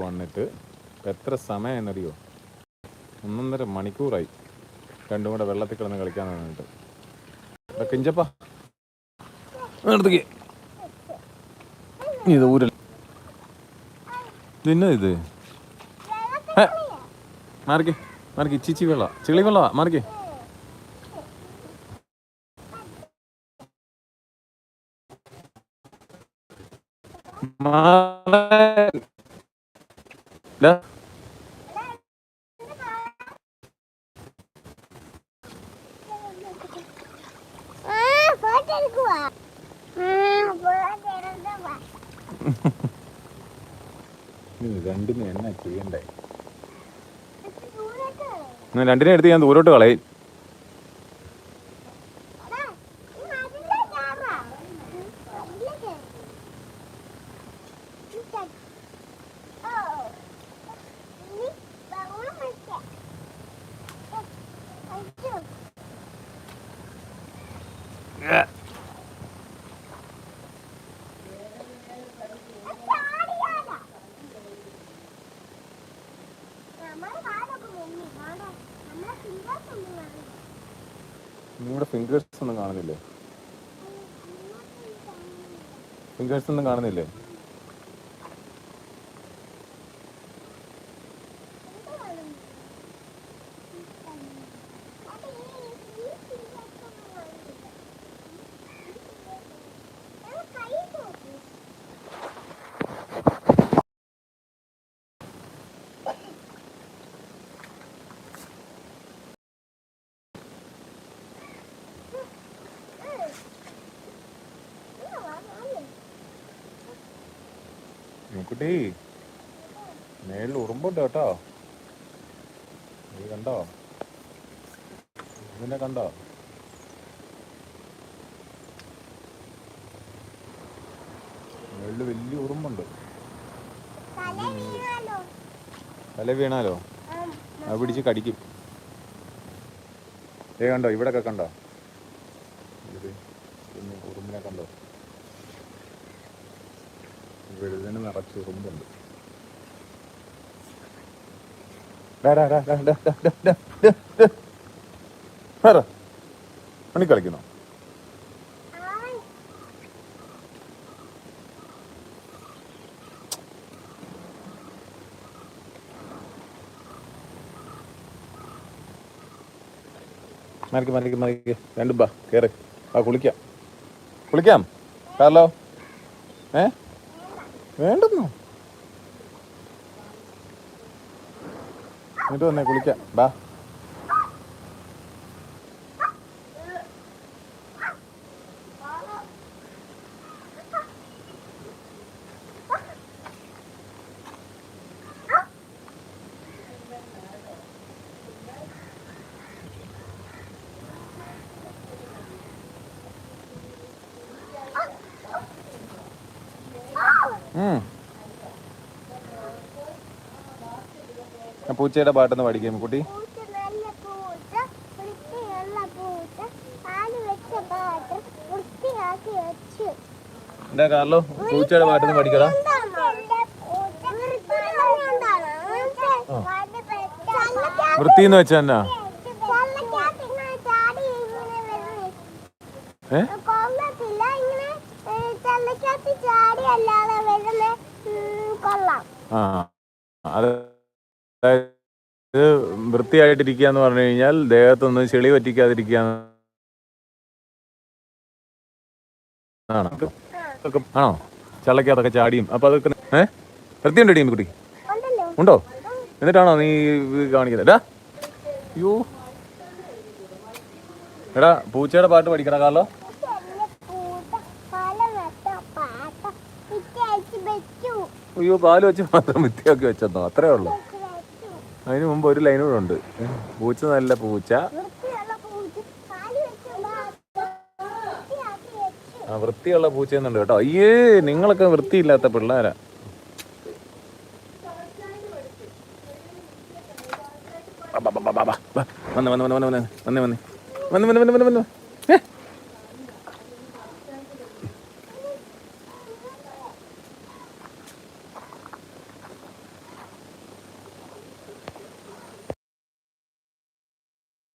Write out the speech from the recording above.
വന്നിട്ട് എത്ര സമയം എന്നറിയോ? ഒന്നൊന്നര മണിക്കൂറായി. രണ്ടും കൂടെ വെള്ളത്തിൽ കിടന്ന് കളിക്കാൻ വന്നിട്ട് അടുത്തേക്ക്. ഇത് ഊരൽ. പിന്നെ ഇത്? ഹേ, മാറിക്ക് മാറിക്ക്. ചിച്ചി വെള്ള ചെളി വെള്ള മാറിക്കേ. മാറാൻ. രണ്ടിനും എന്നാ ചെയ്യണ്ടേ? രണ്ടിനെ എടുത്ത് ഞാൻ ദൂരോട്ട് കളയും. നിങ്ങളുടെ ഫിംഗേഴ്സ് ഒന്നും കാണുന്നില്ലേ? ഫിംഗേഴ്സ് ഒന്നും കാണുന്നില്ലേ? കുട്ടി മേളിൽ ഉറുമ്പുണ്ട് കേട്ടോ. നീ കണ്ടോ? ഇതിനെ കണ്ടോ? മേളിൽ വലിയ ഉറുമ്പുണ്ട്. തല വീണാലോ? അത് പിടിച്ച് കടിക്കും. ഏ കണ്ടോ ഇവിടൊക്കെ കണ്ടോ? ഇത് പിന്നെ ഉറുമ്പിനെ കണ്ടോ? വെളുതിന് നിറച്ച് ഉറുമ്പുണ്ട്. മണി കളിക്കുന്നോ? മലക്ക് മലക്ക് രണ്ടും ബാ കേറി. ആ കുളിക്കാം. കുളിക്കാം. ഹലോ ഏ? വേണ്ടെന്നോ? എന്നിട്ട് വന്നേ കുളിക്കാം. ബാ. പൂച്ചയുടെ പാട്ടൊന്ന് പഠിക്കാം കുട്ടി. എന്താ കാർലോ? പൂച്ചയുടെ പാട്ടൊന്ന് പഠിക്കടാ. വൃത്തിന്ന് വെച്ച എന്നാ? ഏ ചാടി അല്ലാതെ ആ അത് ഇത് വൃത്തിയായിട്ടിരിക്കുക എന്ന് പറഞ്ഞു കഴിഞ്ഞാൽ ദേഹത്തൊന്നും ചെളി പറ്റിക്കാതിരിക്കുക ആണോ? ചള്ളക്കകത്തൊക്കെ ചാടിയും. അപ്പൊ അതൊക്കെ ഏ? വൃത്തിയുണ്ടോ ടീം കുട്ടി? ഉണ്ടോ? എന്നിട്ടാണോ നീ കാണിക്കുന്നത്? എടാ. അയ്യോ. എടാ പൂച്ചയുടെ പാട്ട് പഠിക്കണ കാർലോ ചെറിയ പൂച്ച പല വെച്ച പാട്ട വിറ്റയച്ച് വെച്ചു അയ്യോ പാൽ വെച്ച് മാത്രം വൃത്തിയാക്കി വെച്ചെന്നോ അത്രേ ഉള്ളൂ അതിന് മുമ്പ് ഒരു ലൈൻ കൂടെ ഉണ്ട് പൂച്ച നല്ല പൂച്ച ആ വൃത്തിയുള്ള പൂച്ച എന്നുണ്ട് കേട്ടോ അയ്യേ നിങ്ങളൊക്കെ വൃത്തിയില്ലാത്ത പിള്ളേരാ വന്ന് വന്ന് വന്ന് വന്ന് വന്ന് വന്ന് വന്ന് വന്ന് വന്ന് വന്ന് വന്ന്